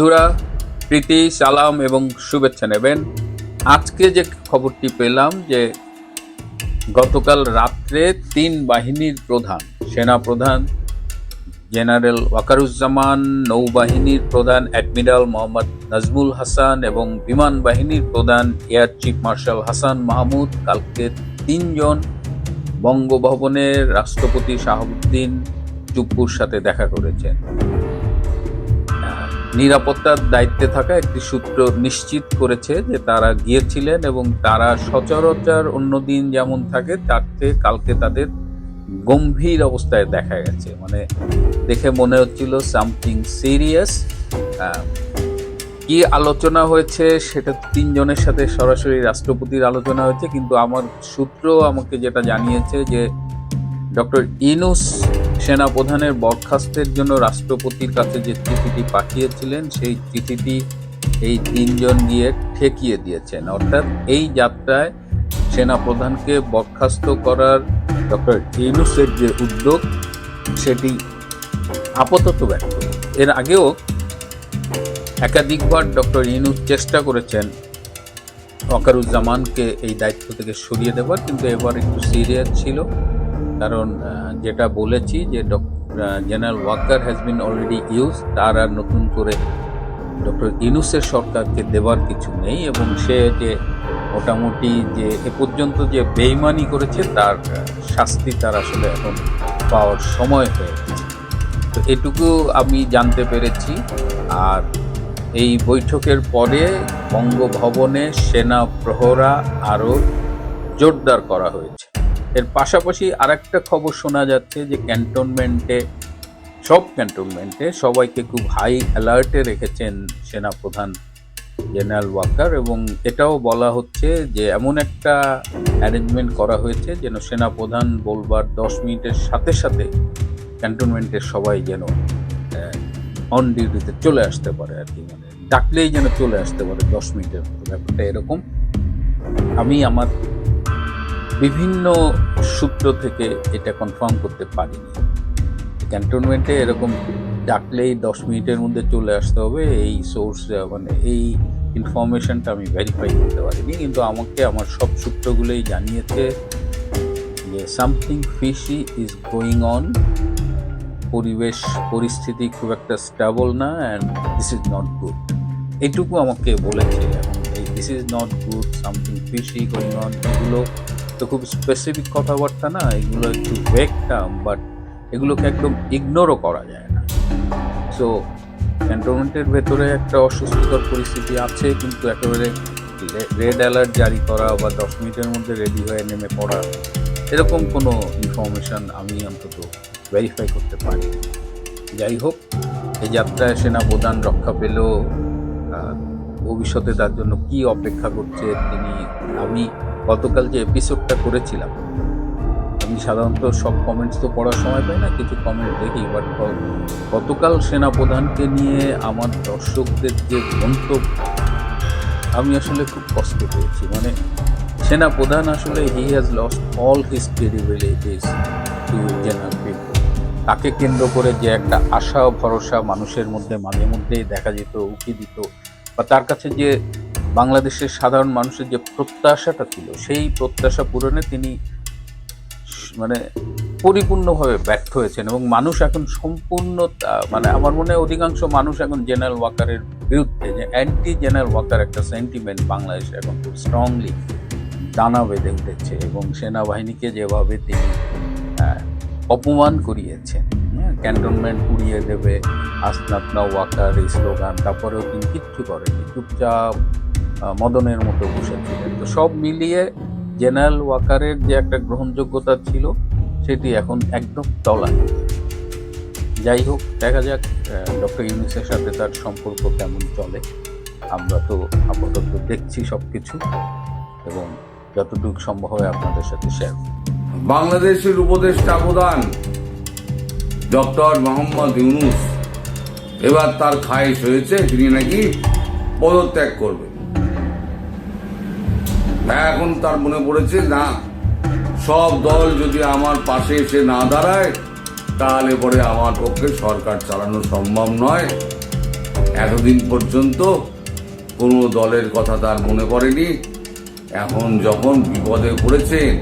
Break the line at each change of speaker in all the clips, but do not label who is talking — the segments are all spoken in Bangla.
বন্ধুরা, প্রীতি, সালাম এবং শুভেচ্ছা নেবেন। আজকে যে খবরটি পেলাম যে গতকাল রাত্রে তিন বাহিনীর প্রধান, সেনা প্রধান, জেনারেল ওয়াকারুজ্জামান, নৌবাহিনীর প্রধান অ্যাডমিরাল মোহাম্মদ নাজমুল হাসান এবং বিমান বাহিনীর প্রধান air chief marshal Hasan Mahmud, কালকে তিনজন বঙ্গভবনের রাষ্ট্রপতি শাহাবুদ্দিন চুপ্পুর সাথে দেখা করেছেন। নিরাপত্তার দায়িত্বে থাকা একটি সূত্র নিশ্চিত করেছে যে তারা গিয়েছিলেন এবং তারা সচরাচর অন্যদিন যেমন থাকে, তার থেকে কালকে তাদের গম্ভীর অবস্থায় দেখা গেছে। মানে দেখে মনে হচ্ছিল সামথিং সিরিয়াস কি আলোচনা হয়েছে সেটা তিনজনের সাথে সরাসরি রাষ্ট্রপতির আলোচনা হয়েছে, কিন্তু আমার সূত্র আমাকে যেটা জানিয়েছে যে ডক্টর ইনুস সেনাপ্রধানের বরখাস্তের জন্য রাষ্ট্রপতির কাছে যে চিঠিটি পাঠিয়েছিলেন, সেই চিঠিটি এই তিনজন গিয়ে ঠেকিয়ে দিয়েছেন। অর্থাৎ এই যাত্রায় সেনাপ্রধানকে বরখাস্ত করার ডক্টর ইনুসের যে উদ্যোগ, সেটি আপাতত ব্যর্থ। এর আগেও একাধিকবার ডক্টর ইনুস চেষ্টা করেছেন ওয়াকারুজ্জামানকে এই দায়িত্ব থেকে সরিয়ে দেওয়ার, কিন্তু এবার একটু সিরিয়াস ছিল। কারণ যেটা বলেছি যে general Waker has been already use তার আর নতুন করে ডক্টর ইনুসের সরকারকে দেওয়ার কিছু নেই এবং সে যে মোটামুটি যে, এ পর্যন্ত যে বেইমানি করেছে, তার শাস্তি তার আসলে এখন পাওয়ার সময় হয়ে গেছে। তো এটুকু আমি জানতে পেরেছি। আর এই বৈঠকের পরে বঙ্গভবনে সেনা প্রহরা আরও জোরদার করা হয়েছে। এর পাশাপাশি আরেকটা খবর শোনা যাচ্ছে যে ক্যান্টনমেন্টে, সব ক্যান্টনমেন্টে সবাইকে খুব হাই অ্যালার্টে রেখেছেন সেনাপ্রধান জেনারেল ওয়াকার এবং এটাও বলা হচ্ছে যে এমন একটা অ্যারেঞ্জমেন্ট করা হয়েছে যেন সেনাপ্রধান বলবার দশ মিনিটের সাথে সাথে ক্যান্টনমেন্টের সবাই যেন অন ডিউটিতে চলে আসতে পারে আর কি মানে ডাকলেই যেন চলে আসতে পারে দশ মিনিটের ব্যাপারটা এরকম। আমি আমার বিভিন্ন সূত্র থেকে এটা কনফার্ম করতে পারিনি। ক্যান্টনমেন্টে এরকম ডাকলেই দশ মিনিটের মধ্যে চলে আসতে হবে, এই সোর্স মানে এই ইনফরমেশনটা আমি ভেরিফাই করতে পারিনি, কিন্তু আমাকে আমার সব সূত্রগুলোই জানিয়েছে যে something fishy is going on পরিবেশ, পরিস্থিতি খুব একটা স্টেবল না and this is not good এটুকু আমাকে বলেছে this is not good something fishy going on এগুলো তো খুব স্পেসিফিক কথাবার্তা না এগুলো একটু ভেক টার্ম বাট এগুলোকে একদম ইগনোরও করা যায় না। সো ক্যান্টনমেন্টের ভেতরে একটা অস্বস্তিকর পরিস্থিতি আছে কিন্তু একেবারে রেড অ্যালার্ট জারি করা বা দশ মিনিটের মধ্যে রেডি হয়ে নেমে পড়া এরকম কোনো ইনফরমেশন আমি অন্তত ভেরিফাই করতে পারি যাই হোক এই যাত্রায় সেনা প্রধান রক্ষা আহ, ভবিষ্যতে তার জন্য কি অপেক্ষা করছে তিনি আমি গতকাল যে এপিসোডটা করেছিলাম, আমি সাধারণত সব কমেন্টস তো পড়ার সময় পাই না, কিছু কমেন্ট দেখি বাট গতকাল সেনাপ্রধানকে নিয়ে আমার দর্শকদের যে মন্তব্য আমি আসলে খুব কষ্ট পেয়েছি। মানে সেনাপ্রধান আসলে he has lost all his credibilities to general people তাকে কেন্দ্র করে যে একটা আশা ভরসা মানুষের মধ্যে মাঝে মধ্যেই দেখা যেত, উকি দিত, বা তার কাছে যে বাংলাদেশের সাধারণ মানুষের যে প্রত্যাশাটা ছিল সেই প্রত্যাশা পূরণে তিনি মানে পরিপূর্ণভাবে ব্যর্থ হয়েছেন এবং মানুষ এখন সম্পূর্ণ মানে আমার মনে হয় অধিকাংশ মানুষ এখন জেনারেল ওয়াকারের বিরুদ্ধে যে অ্যান্টি জেনারেল ওয়াকার একটা সেন্টিমেন্ট বাংলাদেশে এখন খুব স্ট্রংলি দানা বেঁধে উঠেছে এবং সেনাবাহিনীকে যেভাবে তিনি অপমান করিয়েছেন হ্যাঁ, ক্যান্টনমেন্ট উড়িয়ে দেবে আসনাত না ওয়াকার এই স্লোগান তারপরেও তিনি কিচ্ছু করেনি চুপচাপ মদনের মতো বসেছিলেন। তো সব মিলিয়ে জেনারেল ওয়াকারের যে একটা গ্রহণযোগ্যতা ছিল, সেটি এখন একদম তলায় যাই হোক, দেখা যাক ডক্টর ইউনিসের সাথে তার সম্পর্ক কেমন চলে। আমরা তো আপাতত দেখছি সব কিছু এবং যতটুকু সম্ভব হয় আপনাদের সাথে শেয়ার
বাংলাদেশের উপদেষ্টা প্রধান ডক্টর মোহাম্মদ ইউনুস, এবার তার খায়েশ হয়েছে, তিনি নাকি পদত্যাগ করবেন এখন তার মনে পড়েছে, না, সব দল যদি আমার পাশে এসে না দাঁড়ায়, তাহলে পরে আমার পক্ষে সরকার চালানো সম্ভব নয়। এতদিন পর্যন্ত কোনো দলের কথা তার মনে পড়েনি। এখন যখন বিপদে পড়েছেন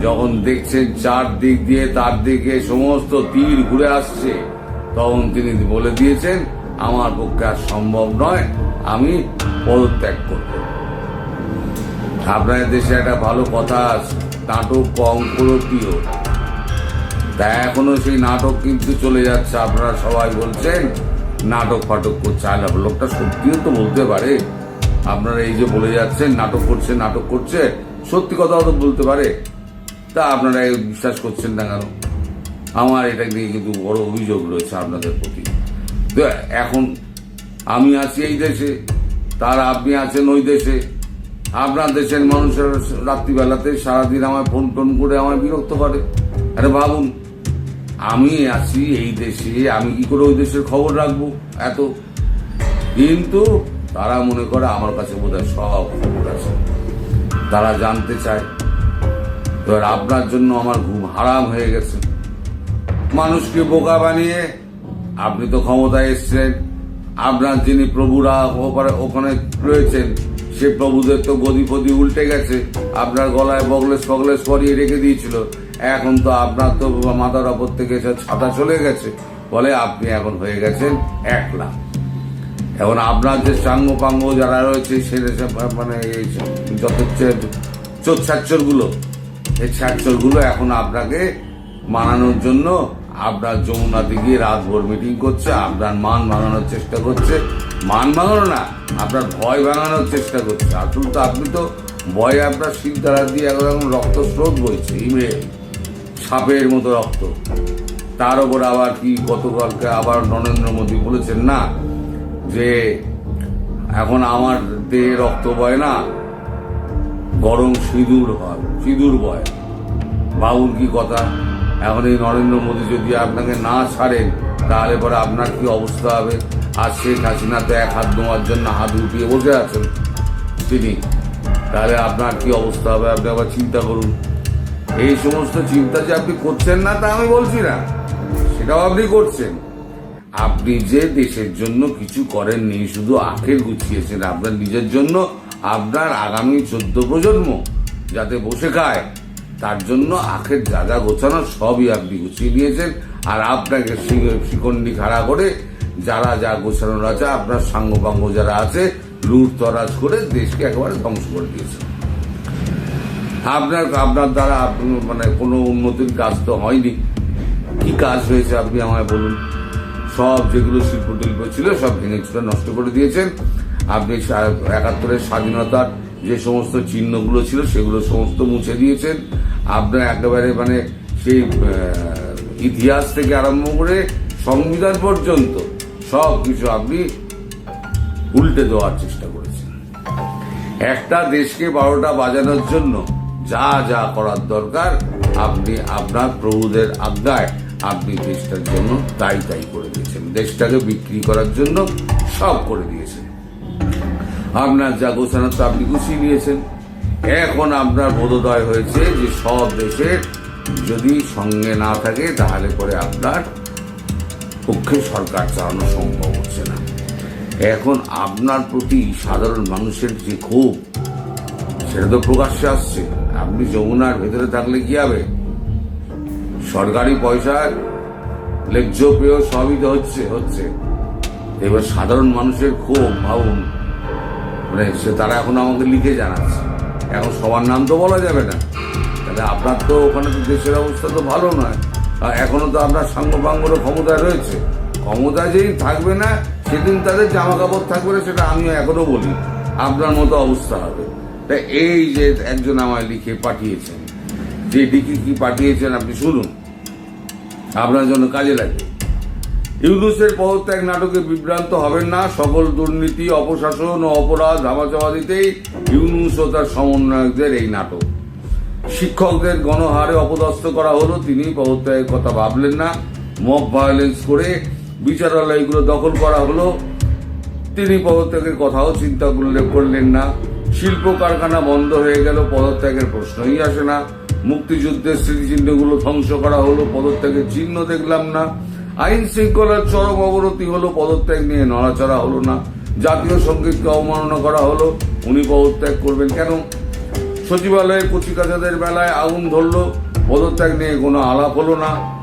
যখন দেখছেন চার দিক দিয়ে তার দিকে সমস্ত তীর ঘুরে আসছে, তখন তিনি বলে দিয়েছেন, আমার পক্ষে আর সম্ভব নয়, আমি পদত্যাগ করব। আপনার দেশে একটা ভালো কথা আছে, নাটক কম করতিও তা এখনও সেই নাটক কিন্তু চলে যাচ্ছে, আপনারা সবাই বলছেন, নাটক ফাটক করছে। আর লোকটা সত্যিও তো বলতে পারে, আপনারা এই যে বলে যাচ্ছেন, নাটক করছে নাটক করছে, সত্যি কথাও তো বলতে পারে। তা আপনারা বিশ্বাস করছেন না কেন? আমার এটা নিয়ে কিন্তু বড় অভিযোগ রয়েছে আপনাদের প্রতি। তো এখন আমি আছি এই দেশে, তার আপনি আছেন ওই দেশে আপনার দেশের মানুষের রাত্রিবেলাতে, সারাদিন আমায় ফোন টোন করে আমায় বিরক্ত করে। আরে ভাবুন আমি আছি এই দেশে, আমি কি করে ওই দেশের খবর রাখব এত? কিন্তু তারা মনে করে আমার কাছে বোধহয় সব খবর আছে। তারা জানতে চায়। এবার আপনার জন্য আমার ঘুম হারাম হয়ে গেছে। মানুষকে বোকা বানিয়ে আপনি তো ক্ষমতায় এসছেন। আপনার যিনি প্রভুরা ওখানে রয়েছেন প্রভুদের তো গদি ফদি উল্টে গেছে। আপনার গলায় বগলেস ফগলেস করিয়ে রেখে দিয়েছিল। এখন তো আপনার তো মাথার ওপর থেকে ছাতা চলে গেছে। বলে আপনি এখন হয়ে গেছেন একলা। এখন আপনার যে সাঙ্গ পাঙ্গ যারা রয়েছে, সে সে- মানে যত চোচ্ছাচ্চরগুলো এই ছাচ্চরগুলো এখন আপনাকে মানানোর জন্য আপনার যমুনাতে গিয়ে রাতভর মিটিং করছে আপনার মান ভাঙানোর চেষ্টা করছে। মান ভাঙানো না আপনার ভয় ভাঙানোর চেষ্টা করছে। আসল তো, আপনি তো ভয়ে আপনার শিরদারা দিয়ে এখন রক্ত স্রোত বইছে ইমরে সাপের মতো রক্ত। তার উপর আবার কি গতকালকে আবার নরেন্দ্র মোদী বলেছেন না, যে এখন আমার দেহে রক্ত বয় না গরম সিঁদুর হয়, সিঁদুর বয়। বাবুর কি কথা? এখন এই নরেন্দ্র মোদী যদি আপনাকে না ছাড়েন তাহলে পরে আপনার কি অবস্থা হবে? আর শেখ হাসিনা তো এক হাত নেওয়ার জন্য হাত উঠিয়ে বসে আছেন তিনি। তাহলে আপনার কি অবস্থা হবে? আপনি আবার চিন্তা করুন। এই সমস্ত চিন্তা যে আপনি করছেন না, তা আমি বলছি না। সেটাও আপনি করছেন। আপনি যে দেশের জন্য কিছু করেননি, শুধু আখের গুছিয়েছেন আপনার নিজের জন্য, আপনার আগামী চোদ্দ প্রজন্ম যাতে বসে খায়। তার জন্য আখের যা যা গোছানো সবই আপনি গুছিয়ে নিয়েছেন। আর আপনাকে শিকন্ডি খাড়া করে যারা যা গোছানোর আছে, আপনার সাঙ্গপাঙ্গ যারা আছে, লুট তরাজ করে দেশকে একেবারে ধ্বংস করে দিয়েছেন। আপনার আপনার দ্বারা মানে কোনো উন্নতির কাজ তো হয়নি। কি কাজ হয়েছে আপনি আমায় বলুন? সব যেগুলো শিল্প টিল্প ছিল, সব ভেঙে চুরে নষ্ট করে দিয়েছেন। আপনি একাত্তরের স্বাধীনতার যে সমস্ত চিহ্নগুলো ছিল, সেগুলো সমস্ত মুছে দিয়েছেন। আপনার একেবারে মানে সেই ইতিহাস থেকে আরম্ভ করে সংবিধান পর্যন্ত সব কিছু আপনি উল্টে দেওয়ার চেষ্টা করেছেন। একটা দেশকে বারোটা বাজানোর জন্য যা যা করার দরকার, আপনি আপনার প্রভুদের আজ্ঞায় আপনি দেশটার জন্য তাই তাই করে দিয়েছেন। দেশটাকে বিক্রি করার জন্য সব করে দিয়েছেন। আপনার যা গোছানো তো আপনি গুছিয়ে নিয়েছেন। এখন আপনার বোধোদয় হয়েছে যে সব দেশের যদি সঙ্গে না থাকে, তাহলে পরে আপনার পক্ষে সরকার চালানো সম্ভব হচ্ছে না। এখন আপনার প্রতি সাধারণ মানুষের যে ক্ষোভ, সেটা তো প্রকাশ্যে আসছে। আপনি যমুনার ভেতরে থাকলে কি হবে? সরকারি পয়সা, লেজ্জ পেয়েও সবই তো হচ্ছে হচ্ছে। এবার সাধারণ মানুষের ক্ষোভ, ভাবুন। মানে সে তারা এখন আমাকে লিখে জানাচ্ছে। এখন সবার নাম তো বলা যাবে না। তাহলে আপনার তো ওখানে তো দেশের অবস্থা তো ভালো নয়। আর এখনও তো আপনার সাঙ্গপাঙ্গরও ক্ষমতায় রয়েছে। ক্ষমতা যেই থাকবে না, সেদিন তাদের জামা কাপড় থাকবে না, সেটা আমিও এখনও বলি আপনার মতো অবস্থা হবে। তা এই যে একজন আমায় লিখে পাঠিয়েছেন, যে লিখে কি পাঠিয়েছেন আপনি শুনুন। আপনার জন্য কাজে লাগবে। ইউনুসের পদত্যাগ নাটকে বিভ্রান্ত হবেন না। সকল দুর্নীতি, অপশাসন ও অপরাধ ধামাচাপাদিতেই ইউনুস ও তার সমন্বয়কদের এই নাটক। শিক্ষকদের গণহারে অপদস্থ করা হলো। তিনি পদত্যাগের কথা ভাবলেন না। মব ভায়োলেন্স করে বিচারালয়গুলো দখল করা হলো। তিনি পদত্যাগের কথাও চিন্তা করলে করলেন না। শিল্প কারখানা বন্ধ হয়ে গেল। পদত্যাগের প্রশ্নই আসে না। মুক্তিযুদ্ধের স্মৃতিচিহ্নগুলো ধ্বংস করা হলো। পদত্যাগের চিহ্ন দেখলাম না। আইন শৃঙ্খলার চরম অবনতি হলো, পদত্যাগ নিয়ে নড়াচড়া হলো না। জাতীয় সঙ্গীতকে অবমাননা করা হলো, উনি পদত্যাগ করবেন কেন? সচিবালয়ে কচিকাচাদের বেলায় আগুন ধরলো, পদত্যাগ নিয়ে কোনো আলাপ হলো না।